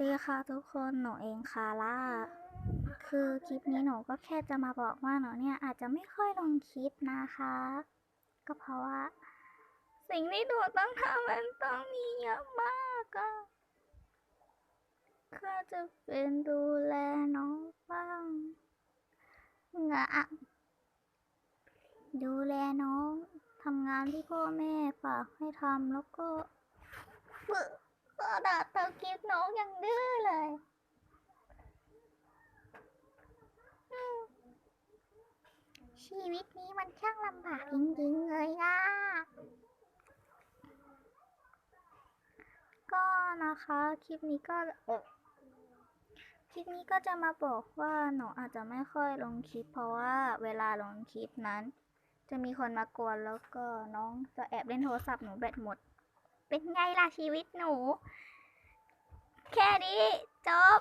ดีค่ะทุกคนหนูเองคาร่าคือคลิปนี้หนูก็แค่จะมาบอกว่าหนูเนี่ยอาจจะไม่ค่อยลงคลิปนะคะ ก็เพราะว่า สิ่งที่หนูต้องทำมันต้องมีเยอะมากอะก็จะเป็นดูแลน้องบ้างงะดูแลน้องทำงานที่พ่อแม่ฝากให้ทำแล้วก็ก็ด่าเตาคลิปน้องอย่างดื้อเลยอืม ชีวิตนี้มันช่างลำบากจริงๆเลยอะก็นะคะคลิปนี้ก็คลิปนี้ก็จะมาบอกว่าหนูอาจจะไม่ค่อยลงคลิป เพราะว่าเวลาลงคลิปนั้น จะมีคนมากวนแล้วก็น้องจะแอบเล่นโทรศัพท์หนูแบตหมด เป็นไงล่ะชีวิตหนู แค่นี้จบ